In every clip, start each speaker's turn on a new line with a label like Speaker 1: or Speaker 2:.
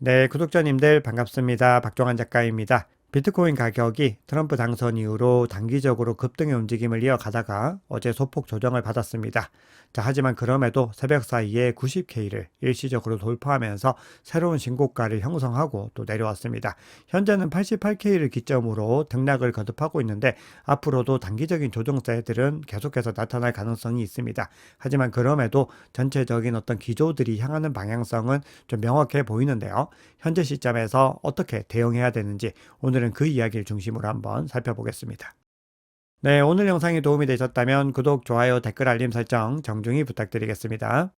Speaker 1: 네, 구독자님들 반갑습니다. 박종환 작가입니다. 비트코인 가격이 트럼프 당선 이후로 단기적으로 급등의 움직임을 이어가다가 어제 소폭 조정을 받았습니다. 자, 하지만 그럼에도 새벽 사이에 90K를 일시적으로 돌파하면서 새로운 신고가를 형성하고 또 내려왔습니다. 현재는 88K를 기점으로 등락을 거듭하고 있는데 앞으로도 단기적인 조정세들은 계속해서 나타날 가능성이 있습니다. 하지만 그럼에도 전체적인 어떤 기조들이 향하는 방향성은 좀 명확해 보이는데요. 현재 시점에서 어떻게 대응해야 되는지 오늘 은 그 이야기를 중심으로 한번 살펴보겠습니다. 네, 오늘 영상이 도움이 되셨다면 구독, 좋아요, 댓글 알림 설정 정중히 부탁드리겠습니다.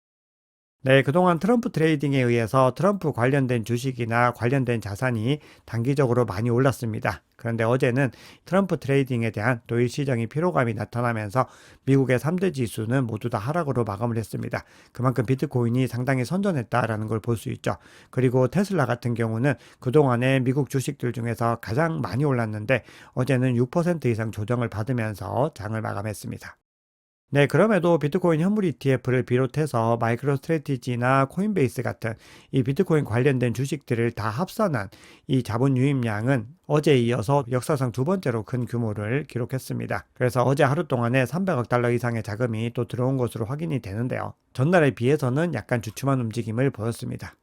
Speaker 1: 네, 그동안 트럼프 트레이딩에 의해서 트럼프 관련된 주식이나 관련된 자산이 단기적으로 많이 올랐습니다. 그런데 어제는 트럼프 트레이딩에 대한 또 일시적인 피로감이 나타나면서 미국의 3대 지수는 모두 다 하락으로 마감을 했습니다. 그만큼 비트코인이 상당히 선전했다라는 걸 볼 수 있죠. 그리고 테슬라 같은 경우는 그동안에 미국 주식들 중에서 가장 많이 올랐는데 어제는 6% 이상 조정을 받으면서 장을 마감했습니다. 네, 그럼에도 비트코인 현물 ETF를 비롯해서 마이크로 스트레티지나 코인베이스 같은 이 비트코인 관련된 주식들을 다 합산한 이 자본 유입량은 어제에 이어서 역사상 두 번째로 큰 규모를 기록했습니다. 그래서 어제 하루 동안에 300억 달러 이상의 자금이 또 들어온 것으로 확인이 되는데요. 전날에 비해서는 약간 주춤한 움직임을 보였습니다.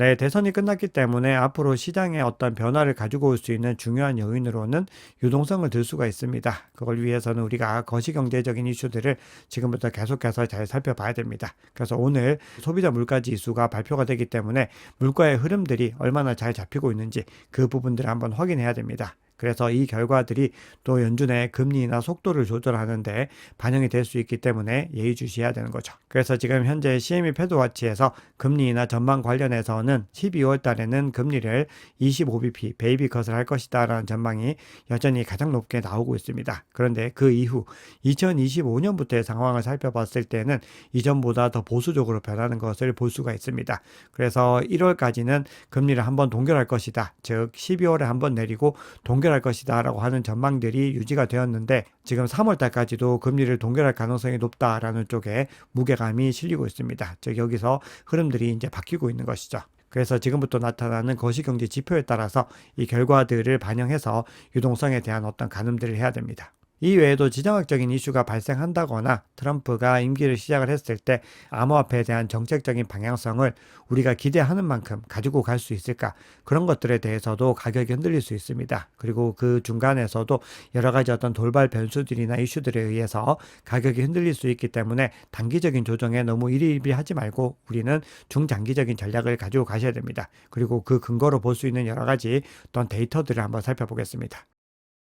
Speaker 1: 네, 대선이 끝났기 때문에 앞으로 시장에 어떤 변화를 가지고 올 수 있는 중요한 요인으로는 유동성을 들 수가 있습니다. 그걸 위해서는 우리가 거시경제적인 이슈들을 지금부터 계속해서 잘 살펴봐야 됩니다. 그래서 오늘 소비자 물가 지수가 발표가 되기 때문에 물가의 흐름들이 얼마나 잘 잡히고 있는지 그 부분들을 한번 확인해야 됩니다. 그래서 이 결과들이 또 연준의 금리나 속도를 조절하는데 반영이 될 수 있기 때문에 예의주시해야 되는 거죠. 그래서 지금 현재 CME 패드와치에서 금리나 전망 관련해서는 12월 달에는 금리를 25bp 베이비 컷을 할 것이다 라는 전망이 여전히 가장 높게 나오고 있습니다. 그런데 그 이후 2025년부터의 상황을 살펴봤을 때는 이전보다 더 보수적으로 변하는 것을 볼 수가 있습니다. 그래서 1월까지는 금리를 한번 동결할 것이다. 즉 12월에 한번 내리고 동결 동결할 것이다라고 하는 전망들이 유지가 되었는데 지금 3월 달까지도 금리를 동결할 가능성이 높다라는 쪽에 무게감이 실리고 있습니다. 즉 여기서 흐름들이 이제 바뀌고 있는 것이죠. 그래서 지금부터 나타나는 거시경제 지표에 따라서 이 결과들을 반영해서 유동성에 대한 어떤 가늠들을 해야 됩니다. 이 외에도 지정학적인 이슈가 발생한다거나 트럼프가 임기를 시작을 했을 때 암호화폐에 대한 정책적인 방향성을 우리가 기대하는 만큼 가지고 갈 수 있을까 그런 것들에 대해서도 가격이 흔들릴 수 있습니다. 그리고 그 중간에서도 여러 가지 어떤 돌발 변수들이나 이슈들에 의해서 가격이 흔들릴 수 있기 때문에 단기적인 조정에 너무 일희일비하지 말고 우리는 중장기적인 전략을 가지고 가셔야 됩니다. 그리고 그 근거로 볼 수 있는 여러 가지 어떤 데이터들을 한번 살펴보겠습니다.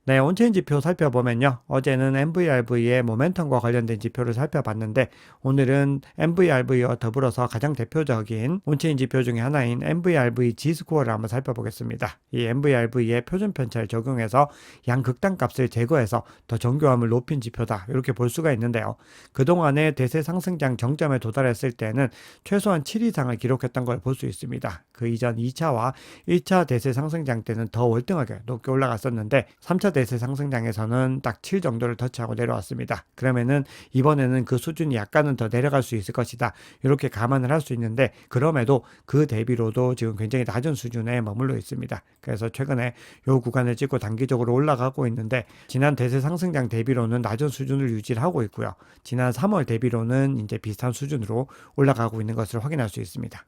Speaker 1: 네, 온체인 지표 살펴보면요. 어제는 MVRV의 모멘텀과 관련된 지표를 살펴봤는데 오늘은 MVRV와 더불어서 가장 대표적인 온체인 지표 중에 하나인 MVRV G스코어를 한번 살펴보겠습니다. 이 MVRV의 표준 편차를 적용해서 양극단 값을 제거해서 더 정교함을 높인 지표다. 이렇게 볼 수가 있는데요. 그동안의 대세 상승장 정점에 도달했을 때는 최소한 7 이상을 기록했던 걸 볼 수 있습니다. 그 이전 2차와 1차 대세 상승장 때는 더 월등하게 높게 올라갔었는데 3차 대세 상승장에서는 딱 7 정도를 터치하고 내려왔습니다. 그러면은 이번에는 그 수준이 약간은 더 내려갈 수 있을 것이다. 이렇게 감안을 할 수 있는데 그럼에도 그 대비로도 지금 굉장히 낮은 수준에 머물러 있습니다. 그래서 최근에 요 구간을 찍고 단기적으로 올라가고 있는데 지난 대세 상승장 대비로는 낮은 수준을 유지를 하고 있고요. 지난 3월 대비로는 이제 비슷한 수준으로 올라가고 있는 것을 확인할 수 있습니다.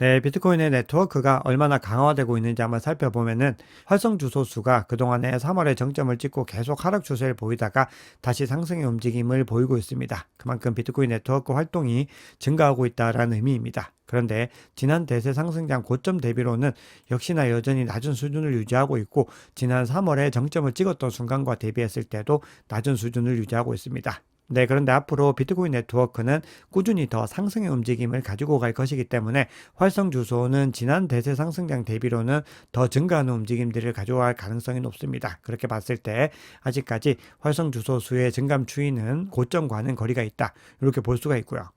Speaker 1: 네, 비트코인의 네트워크가 얼마나 강화되고 있는지 한번 살펴보면은 활성 주소 수가 그동안에 3월에 정점을 찍고 계속 하락 추세를 보이다가 다시 상승의 움직임을 보이고 있습니다. 그만큼 비트코인 네트워크 활동이 증가하고 있다라는 의미입니다. 그런데 지난 대세 상승장 고점 대비로는 역시나 여전히 낮은 수준을 유지하고 있고 지난 3월에 정점을 찍었던 순간과 대비했을 때도 낮은 수준을 유지하고 있습니다. 네, 그런데 앞으로 비트코인 네트워크는 꾸준히 더 상승의 움직임을 가지고 갈 것이기 때문에 활성 주소는 지난 대세 상승장 대비로는 더 증가하는 움직임들을 가져갈 가능성이 높습니다. 그렇게 봤을 때 아직까지 활성 주소 수의 증감 추이는 고점과는 거리가 있다. 이렇게 볼 수가 있고요.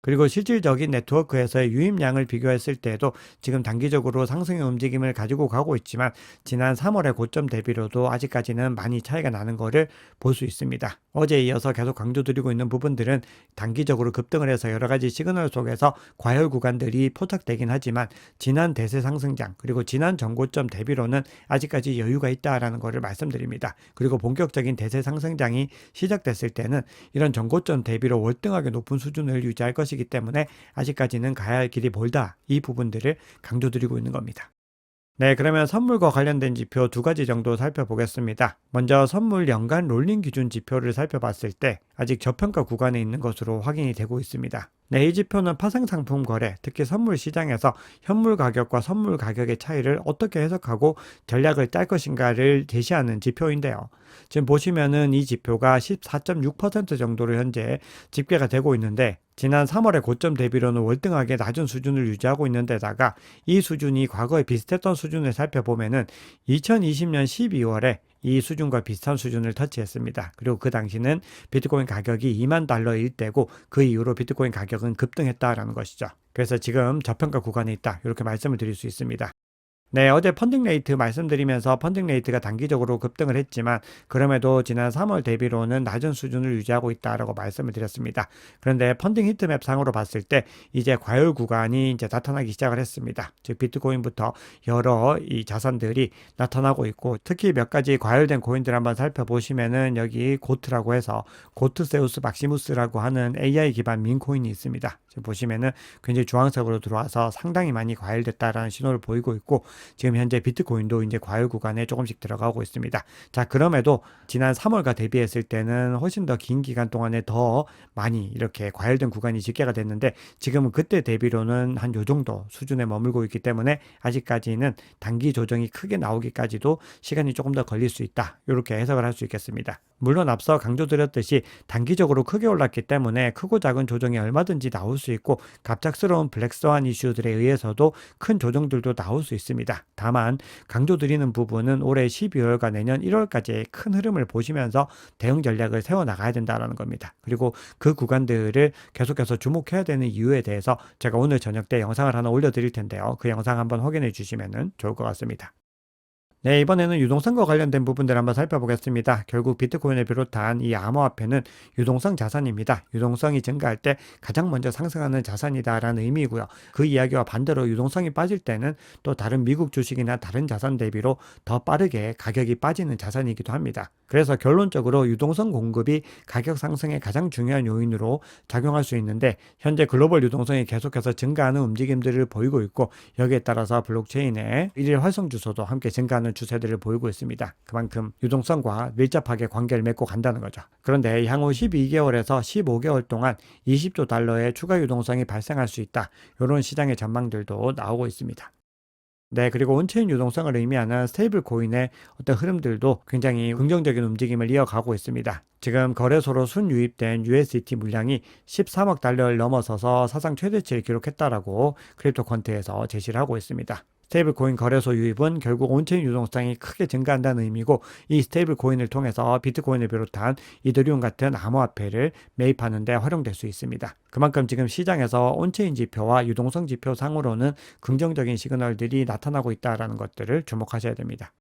Speaker 1: 그리고 실질적인 네트워크에서의 유입량을 비교했을 때에도 지금 단기적으로 상승의 움직임을 가지고 가고 있지만 지난 3월의 고점 대비로도 아직까지는 많이 차이가 나는 것을 볼수 있습니다. 어제 이어서 계속 강조드리고 있는 부분들은 단기적으로 급등을 해서 여러 가지 시그널 속에서 과열 구간들이 포착되긴 하지만 지난 대세 상승장 그리고 지난 전고점 대비로는 아직까지 여유가 있다라는 것을 말씀드립니다. 그리고 본격적인 대세 상승장이 시작됐을 때는 이런 전고점 대비로 월등하게 높은 수준을 유지할 것이기 때문에 아직까지는 가야 할 길이 멀다. 이 부분들을 강조드리고 있는 겁니다. 네, 그러면 선물과 관련된 지표 두 가지 정도 살펴보겠습니다. 먼저 선물 연간 롤링 기준 지표를 살펴봤을 때 아직 저평가 구간에 있는 것으로 확인이 되고 있습니다. 네, 이 지표는 파생 상품 거래, 특히 선물 시장에서 현물 가격과 선물 가격의 차이를 어떻게 해석하고 전략을 짤 것인가를 제시하는 지표인데요. 지금 보시면은 이 지표가 14.6% 정도로 현재 집계가 되고 있는데 지난 3월의 고점 대비로는 월등하게 낮은 수준을 유지하고 있는 데다가 이 수준이 과거에 비슷했던 수준을 살펴보면은 2020년 12월에 이 수준과 비슷한 수준을 터치했습니다. 그리고 그 당시는 비트코인 가격이 2만 달러일 때고 그 이후로 비트코인 가격은 급등했다라는 것이죠. 그래서 지금 저평가 구간에 있다. 이렇게 말씀을 드릴 수 있습니다. 네, 어제 펀딩 레이트 말씀드리면서 펀딩 레이트가 단기적으로 급등을 했지만 그럼에도 지난 3월 대비로는 낮은 수준을 유지하고 있다라고 말씀을 드렸습니다. 그런데 펀딩 히트맵 상으로 봤을 때 이제 과열 구간이 이제 나타나기 시작을 했습니다. 즉 비트코인부터 여러 이 자산들이 나타나고 있고 특히 몇 가지 과열된 코인들 한번 살펴보시면은 여기 고트라고 해서 고트세우스 막시무스라고 하는 AI 기반 민 코인이 있습니다. 지금 보시면은 굉장히 중앙석으로 들어와서 상당히 많이 과열됐다라는 신호를 보이고 있고 지금 현재 비트코인도 이제 과열 구간에 조금씩 들어가고 있습니다. 자, 그럼에도 지난 3월과 대비했을 때는 훨씬 더 긴 기간 동안에 더 많이 이렇게 과열된 구간이 집계가 됐는데 지금은 그때 대비로는 한 요 정도 수준에 머물고 있기 때문에 아직까지는 단기 조정이 크게 나오기까지도 시간이 조금 더 걸릴 수 있다. 이렇게 해석을 할 수 있겠습니다. 물론 앞서 강조드렸듯이 단기적으로 크게 올랐기 때문에 크고 작은 조정이 얼마든지 나올 수 있고 갑작스러운 블랙스완 이슈들에 의해서도 큰 조정들도 나올 수 있습니다. 다만 강조드리는 부분은 올해 12월과 내년 1월까지의 큰 흐름을 보시면서 대응 전략을 세워 나가야 된다는 겁니다. 그리고 그 구간들을 계속해서 주목해야 되는 이유에 대해서 제가 오늘 저녁 때 영상을 하나 올려드릴 텐데요. 그 영상 한번 확인해 주시면 좋을 것 같습니다. 네, 이번에는 유동성과 관련된 부분들 한번 살펴보겠습니다. 결국 비트코인을 비롯한 이 암호화폐는 유동성 자산입니다. 유동성이 증가할 때 가장 먼저 상승하는 자산이다라는 의미고요. 그 이야기와 반대로 유동성이 빠질 때는 또 다른 미국 주식이나 다른 자산 대비로 더 빠르게 가격이 빠지는 자산이기도 합니다. 그래서 결론적으로 유동성 공급이 가격 상승의 가장 중요한 요인으로 작용할 수 있는데 현재 글로벌 유동성이 계속해서 증가하는 움직임들을 보이고 있고 여기에 따라서 블록체인의 일일 활성 주소도 함께 증가하는 추세들을 보이고 있습니다. 그만큼 유동성과 밀접하게 관계를 맺고 간다는 거죠. 그런데 향후 12개월에서 15개월 동안 20조 달러의 추가 유동성이 발생할 수 있다. 이런 시장의 전망들도 나오고 있습니다. 네, 그리고 온체인 유동성을 의미하는 스테이블 코인의 어떤 흐름들도 굉장히 긍정적인 움직임을 이어가고 있습니다. 지금 거래소로 순유입된 USDT 물량이 13억 달러를 넘어서서 사상 최대치를 기록했다라고 크립토 퀀트에서 제시를 하고 있습니다. 스테이블 코인 거래소 유입은 결국 온체인 유동성이 크게 증가한다는 의미고 이 스테이블 코인을 통해서 비트코인을 비롯한 이더리움 같은 암호화폐를 매입하는 데 활용될 수 있습니다. 그만큼 지금 시장에서 온체인 지표와 유동성 지표 상으로는 긍정적인 시그널들이 나타나고 있다는 것들을 주목하셔야 됩니다.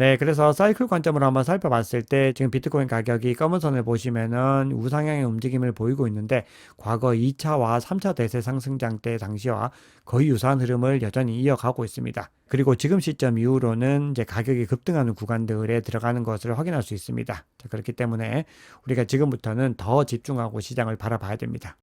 Speaker 1: 네, 그래서 사이클 관점으로 한번 살펴봤을 때 지금 비트코인 가격이 검은 선을 보시면은 우상향의 움직임을 보이고 있는데 과거 2차와 3차 대세 상승장 때 당시와 거의 유사한 흐름을 여전히 이어가고 있습니다. 그리고 지금 시점 이후로는 이제 가격이 급등하는 구간들에 들어가는 것을 확인할 수 있습니다. 자, 그렇기 때문에 우리가 지금부터는 더 집중하고 시장을 바라봐야 됩니다.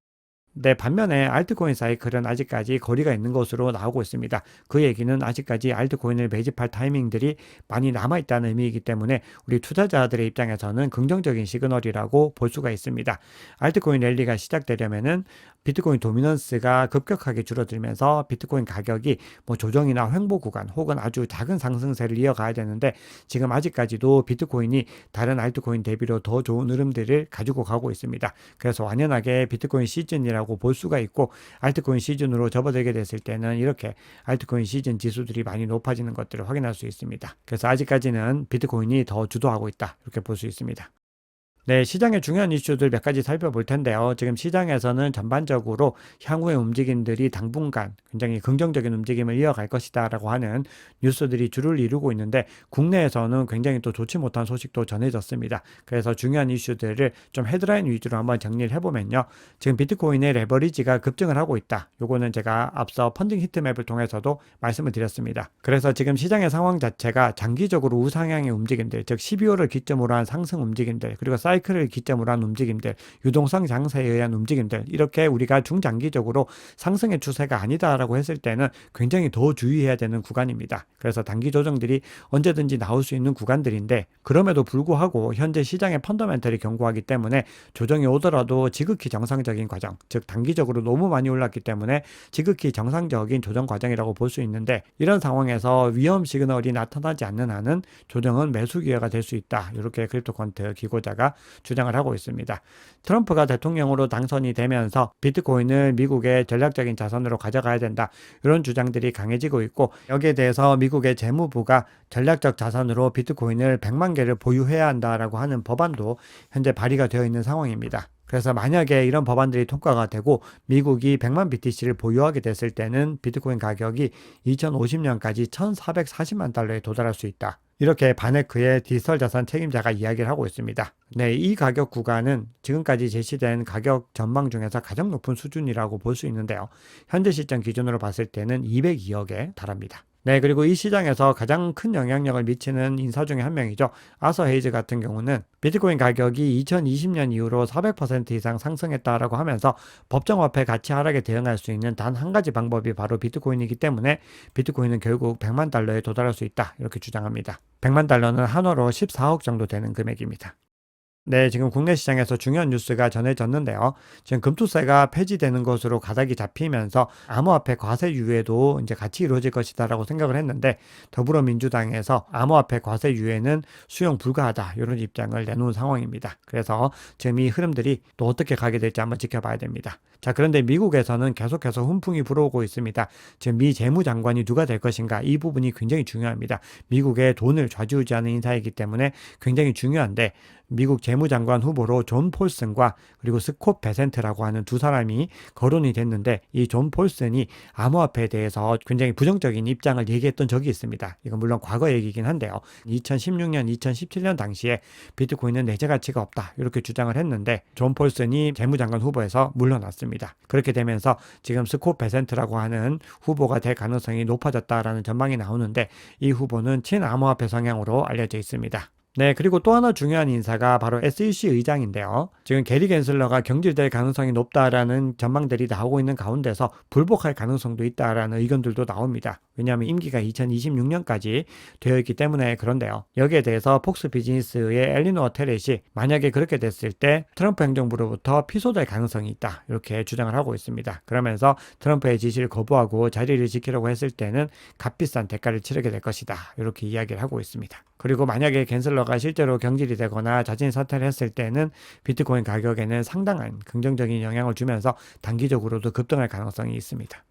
Speaker 1: 네, 반면에 알트코인 사이클은 아직까지 거리가 있는 것으로 나오고 있습니다. 그 얘기는 아직까지 알트코인을 매집할 타이밍들이 많이 남아 있다는 의미이기 때문에 우리 투자자들의 입장에서는 긍정적인 시그널이라고 볼 수가 있습니다. 알트코인 랠리가 시작되려면은 비트코인 도미넌스가 급격하게 줄어들면서 비트코인 가격이 뭐 조정이나 횡보 구간 혹은 아주 작은 상승세를 이어가야 되는데 지금 아직까지도 비트코인이 다른 알트코인 대비로 더 좋은 흐름들을 가지고 가고 있습니다. 그래서 완연하게 비트코인 시즌이 라고 볼 수가 있고 알트코인 시즌으로 접어들게 됐을 때는 이렇게 알트코인 시즌 지수들이 많이 높아지는 것들을 확인할 수 있습니다. 그래서 아직까지는 비트코인이 더 주도하고 있다 이렇게 볼 수 있습니다. 네, 시장의 중요한 이슈들 몇 가지 살펴볼 텐데요. 지금 시장에서는 전반적으로 향후의 움직임들이 당분간 굉장히 긍정적인 움직임을 이어갈 것이다라고 하는 뉴스들이 주를 이루고 있는데 국내에서는 굉장히 또 좋지 못한 소식도 전해졌습니다. 그래서 중요한 이슈들을 좀 헤드라인 위주로 한번 정리를 해보면요. 지금 비트코인의 레버리지가 급증을 하고 있다. 요거는 제가 앞서 펀딩 히트맵을 통해서도 말씀을 드렸습니다. 그래서 지금 시장의 상황 자체가 장기적으로 우상향의 움직임들, 즉 12월을 기점으로 한 상승 움직임들, 그리고 사이 사이클을 기점으로 한 움직임들, 유동성 장세에 의한 움직임들, 이렇게 우리가 중장기적으로 상승의 추세가 아니다라고 했을 때는 굉장히 더 주의해야 되는 구간입니다. 그래서 단기 조정들이 언제든지 나올 수 있는 구간들인데 그럼에도 불구하고 현재 시장의 펀더멘털이 견고하기 때문에 조정이 오더라도 지극히 정상적인 과정, 즉 단기적으로 너무 많이 올랐기 때문에 지극히 정상적인 조정 과정이라고 볼 수 있는데 이런 상황에서 위험 시그널이 나타나지 않는 한은 조정은 매수 기회가 될 수 있다. 이렇게 크립토컨트 기고자가 주장을 하고 있습니다. 트럼프가 대통령으로 당선이 되면서 비트코인을 미국의 전략적인 자산으로 가져가야 된다. 이런 주장들이 강해지고 있고 여기에 대해서 미국의 재무부가 전략적 자산으로 비트코인을 100만 개를 보유해야 한다라고 하는 법안도 현재 발의가 되어 있는 상황입니다. 그래서 만약에 이런 법안들이 통과가 되고 미국이 100만 BTC를 보유하게 됐을 때는 비트코인 가격이 2050년까지 1,440만 달러에 도달할 수 있다. 이렇게 바네크의 디지털 자산 책임자가 이야기를 하고 있습니다. 네, 이 가격 구간은 지금까지 제시된 가격 전망 중에서 가장 높은 수준이라고 볼 수 있는데요. 현재 시점 기준으로 봤을 때는 202억에 달합니다. 네, 그리고 이 시장에서 가장 큰 영향력을 미치는 인사 중에 한 명이죠. 아서 헤이즈 같은 경우는 비트코인 가격이 2020년 이후로 400% 이상 상승했다라고 하면서 법정화폐 가치 하락에 대응할 수 있는 단 한 가지 방법이 바로 비트코인이기 때문에 비트코인은 결국 100만 달러에 도달할 수 있다. 이렇게 주장합니다. 100만 달러는 한화로 14억 정도 되는 금액입니다. 네, 지금 국내 시장에서 중요한 뉴스가 전해졌는데요. 지금 금투세가 폐지되는 것으로 가닥이 잡히면서 암호화폐 과세 유예도 이제 같이 이루어질 것이다라고 생각을 했는데 더불어민주당에서 암호화폐 과세 유예는 수용 불가하다 이런 입장을 내놓은 상황입니다. 그래서 지금 이 흐름들이 또 어떻게 가게 될지 한번 지켜봐야 됩니다. 자, 그런데 미국에서는 계속해서 훈풍이 불어오고 있습니다. 지금 미 재무장관이 누가 될 것인가 이 부분이 굉장히 중요합니다. 미국의 돈을 좌지우지하는 인사이기 때문에 굉장히 중요한데 미국 재무장관 후보로 존 폴슨과 그리고 스콧 베센트라고 하는 두 사람이 거론이 됐는데 이 존 폴슨이 암호화폐에 대해서 굉장히 부정적인 입장을 얘기했던 적이 있습니다. 이건 물론 과거 얘기긴 한데요. 2016년, 2017년 당시에 비트코인은 내재 가치가 없다 이렇게 주장을 했는데 존 폴슨이 재무장관 후보에서 물러났습니다. 그렇게 되면서 지금 스콧 베센트라고 하는 후보가 될 가능성이 높아졌다라는 전망이 나오는데 이 후보는 친암호화폐 성향으로 알려져 있습니다. 네, 그리고 또 하나 중요한 인사가 바로 SEC 의장인데요. 지금 게리 겐슬러가 경질될 가능성이 높다라는 전망들이 나오고 있는 가운데서 불복할 가능성도 있다라는 의견들도 나옵니다. 왜냐하면 임기가 2026년까지 되어 있기 때문에 그런데요. 여기에 대해서 폭스 비즈니스의 엘리노어 테렛이 만약에 그렇게 됐을 때 트럼프 행정부로부터 피소될 가능성이 있다. 이렇게 주장을 하고 있습니다. 그러면서 트럼프의 지시를 거부하고 자리를 지키려고 했을 때는 값비싼 대가를 치르게 될 것이다. 이렇게 이야기를 하고 있습니다. 그리고 만약에 겐슬러가 실제로 경질이 되거나 자진 사퇴를 했을 때는 비트코인 가격에는 상당한 긍정적인 영향을 주면서 단기적으로도 급등할 가능성이 있습니다.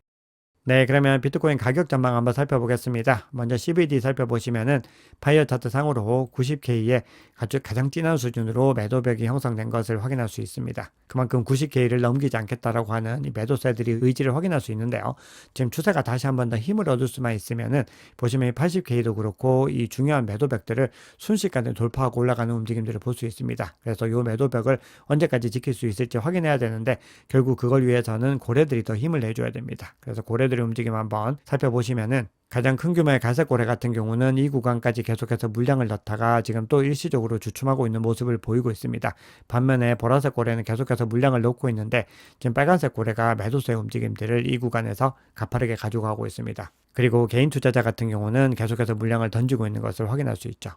Speaker 1: 네, 그러면 비트코인 가격 전망 한번 살펴보겠습니다. 먼저 CBD 살펴보시면은 파이어 차트 상으로 90K의 아주 가장 진한 수준으로 매도벽이 형성된 것을 확인할 수 있습니다. 그만큼 90K를 넘기지 않겠다라고 하는 이 매도세들이 의지를 확인할 수 있는데요. 지금 추세가 다시 한번 더 힘을 얻을 수만 있으면은 보시면 80K도 그렇고 이 중요한 매도벽들을 순식간에 돌파하고 올라가는 움직임들을 볼 수 있습니다. 그래서 이 매도벽을 언제까지 지킬 수 있을지 확인해야 되는데 결국 그걸 위해서는 고래들이 더 힘을 내줘야 됩니다. 그래서 고래들 고래들의 움직임 한번 살펴보시면은 가장 큰 규모의 갈색 고래 같은 경우는 이 구간까지 계속해서 물량을 넣다가 지금 또 일시적으로 주춤하고 있는 모습을 보이고 있습니다. 반면에 보라색 고래는 계속해서 물량을 넣고 있는데 지금 빨간색 고래가 매도세의 움직임들을 이 구간에서 가파르게 가져가고 있습니다. 그리고 개인 투자자 같은 경우는 계속해서 물량을 던지고 있는 것을 확인할 수 있죠.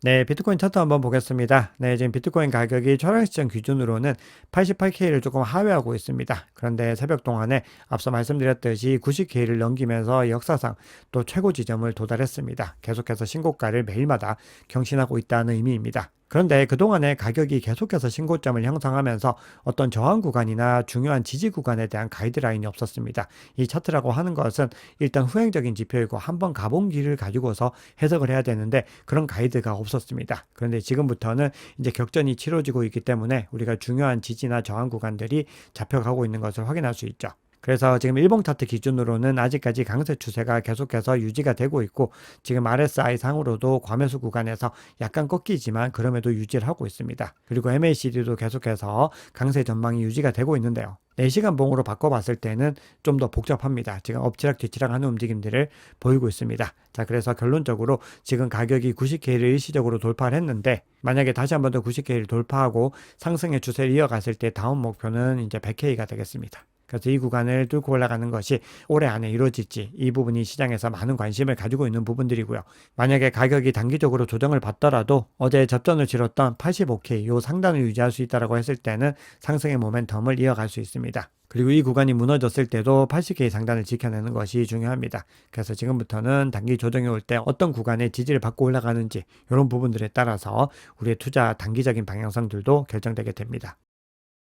Speaker 1: 네, 비트코인 차트 한번 보겠습니다. 네, 지금 비트코인 가격이 초랑 시점 기준으로는 88K를 조금 하회하고 있습니다. 그런데 새벽 동안에 앞서 말씀드렸듯이 90K를 넘기면서 역사상 또 최고 지점을 도달했습니다. 계속해서 신고가를 매일마다 경신하고 있다는 의미입니다. 그런데 그동안에 가격이 계속해서 신고점을 형성하면서 어떤 저항 구간이나 중요한 지지 구간에 대한 가이드라인이 없었습니다. 이 차트라고 하는 것은 일단 후행적인 지표이고 한번 가본 길을 가지고서 해석을 해야 되는데 그런 가이드가 없었습니다. 그런데 지금부터는 이제 격전이 치러지고 있기 때문에 우리가 중요한 지지나 저항 구간들이 잡혀가고 있는 것을 확인할 수 있죠. 그래서 지금 일봉 차트 기준으로는 아직까지 강세 추세가 계속해서 유지가 되고 있고 지금 RSI 상으로도 과매수 구간에서 약간 꺾이지만 그럼에도 유지를 하고 있습니다. 그리고 MACD도 계속해서 강세 전망이 유지가 되고 있는데요. 4시간 봉으로 바꿔봤을 때는 좀 더 복잡합니다. 지금 엎치락 뒤치락 하는 움직임들을 보이고 있습니다. 자, 그래서 결론적으로 지금 가격이 90K를 일시적으로 돌파를 했는데 만약에 다시 한 번 더 90K를 돌파하고 상승의 추세를 이어갔을 때 다음 목표는 이제 100K가 되겠습니다. 그래서 이 구간을 뚫고 올라가는 것이 올해 안에 이루어질지 이 부분이 시장에서 많은 관심을 가지고 있는 부분들이고요. 만약에 가격이 단기적으로 조정을 받더라도 어제 접전을 치렀던 85K 요 상단을 유지할 수 있다라고 했을 때는 상승의 모멘텀을 이어갈 수 있습니다. 그리고 이 구간이 무너졌을 때도 80K 상단을 지켜내는 것이 중요합니다. 그래서 지금부터는 단기 조정이 올 때 어떤 구간에 지지를 받고 올라가는지 이런 부분들에 따라서 우리의 투자 단기적인 방향성들도 결정되게 됩니다.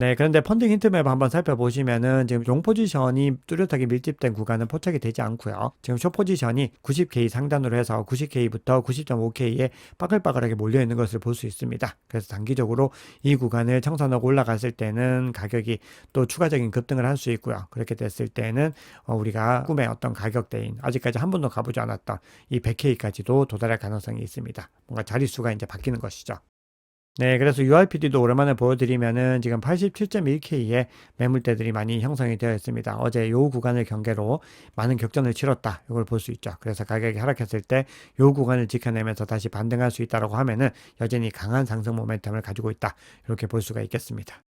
Speaker 1: 네, 그런데 펀딩 힌트맵 한번 살펴보시면은 지금 롱 포지션이 뚜렷하게 밀집된 구간은 포착이 되지 않고요. 지금 숏 포지션이 90K 상단으로 해서 90K부터 90.5K에 빠글빠글하게 몰려 있는 것을 볼 수 있습니다. 그래서 단기적으로 이 구간을 청산하고 올라갔을 때는 가격이 또 추가적인 급등을 할 수 있고요. 그렇게 됐을 때는 어, 우리가 꿈의 어떤 가격대인 아직까지 한 번도 가보지 않았던 이 100K까지도 도달할 가능성이 있습니다. 뭔가 자릿수가 이제 바뀌는 것이죠. 네, 그래서 URPD도 오랜만에 보여드리면은 지금 87.1K의 매물대들이 많이 형성이 되어 있습니다. 어제 요 구간을 경계로 많은 격전을 치렀다. 이걸 볼 수 있죠. 그래서 가격이 하락했을 때 요 구간을 지켜내면서 다시 반등할 수 있다라고 하면은 여전히 강한 상승 모멘텀을 가지고 있다. 이렇게 볼 수가 있겠습니다.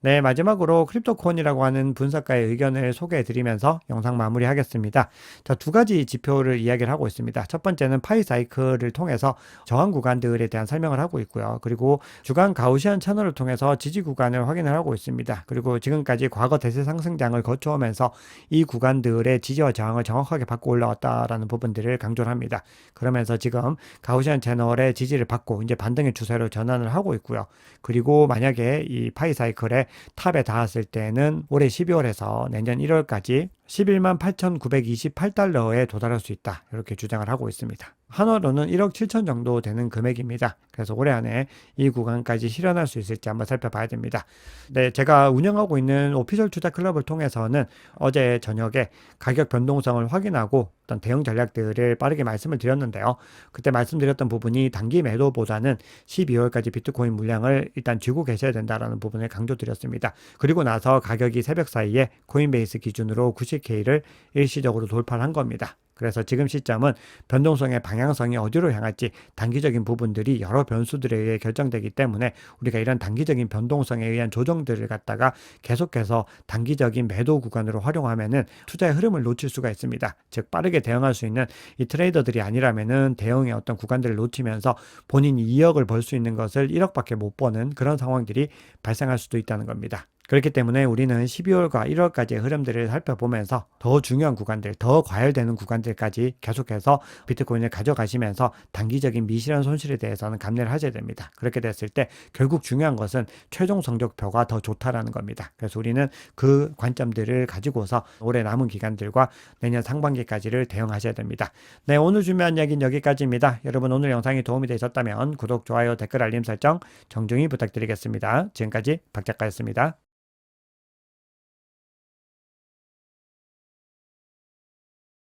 Speaker 1: 네, 마지막으로 크립토콘이라고 하는 분석가의 의견을 소개해 드리면서 영상 마무리하겠습니다. 자, 두 가지 지표를 이야기를 하고 있습니다. 첫 번째는 파이 사이클을 통해서 저항 구간들에 대한 설명을 하고 있고요. 그리고 주간 가우시안 채널을 통해서 지지 구간을 확인을 하고 있습니다. 그리고 지금까지 과거 대세 상승장을 거쳐오면서 이 구간들의 지지와 저항을 정확하게 받고 올라왔다라는 부분들을 강조를 합니다. 그러면서 지금 가우시안 채널의 지지를 받고 이제 반등의 추세로 전환을 하고 있고요. 그리고 만약에 이 파이 사이클의 탑에 닿았을 때는 올해 12월에서 내년 1월까지 11만 8,928달러에 도달할 수 있다. 이렇게 주장을 하고 있습니다. 한화로는 1억 7천 정도 되는 금액입니다. 그래서 올해 안에 이 구간까지 실현할 수 있을지 한번 살펴봐야 됩니다. 네, 제가 운영하고 있는 오피셜 투자 클럽을 통해서는 어제 저녁에 가격 변동성을 확인하고 어떤 대응 전략들을 빠르게 말씀을 드렸는데요. 그때 말씀드렸던 부분이 단기 매도보다는 12월까지 비트코인 물량을 일단 쥐고 계셔야 된다라는 부분을 강조드렸습니다. 그리고 나서 가격이 새벽 사이에 코인베이스 기준으로 90K를 일시적으로 돌파를 한 겁니다. 그래서 지금 시점은 변동성의 방향성이 어디로 향할지 단기적인 부분들이 여러 변수들에 의해 결정되기 때문에 우리가 이런 단기적인 변동성에 의한 조정들을 갖다가 계속해서 단기적인 매도 구간으로 활용하면은 투자의 흐름을 놓칠 수가 있습니다. 즉 빠르게 대응할 수 있는 이 트레이더들이 아니라면은 대응의 어떤 구간들을 놓치면서 본인이 2억을 벌 수 있는 것을 1억밖에 못 버는 그런 상황들이 발생할 수도 있다는 겁니다. 그렇기 때문에 우리는 12월과 1월까지의 흐름들을 살펴보면서 더 중요한 구간들, 더 과열되는 구간들까지 계속해서 비트코인을 가져가시면서 단기적인 미실현 손실에 대해서는 감내를 하셔야 됩니다. 그렇게 됐을 때 결국 중요한 것은 최종 성적표가 더 좋다라는 겁니다. 그래서 우리는 그 관점들을 가지고서 올해 남은 기간들과 내년 상반기까지를 대응하셔야 됩니다. 네, 오늘 준비한 이야기는 여기까지입니다. 여러분 오늘 영상이 도움이 되셨다면 구독, 좋아요, 댓글 알림 설정 정중히 부탁드리겠습니다. 지금까지 박 작가였습니다.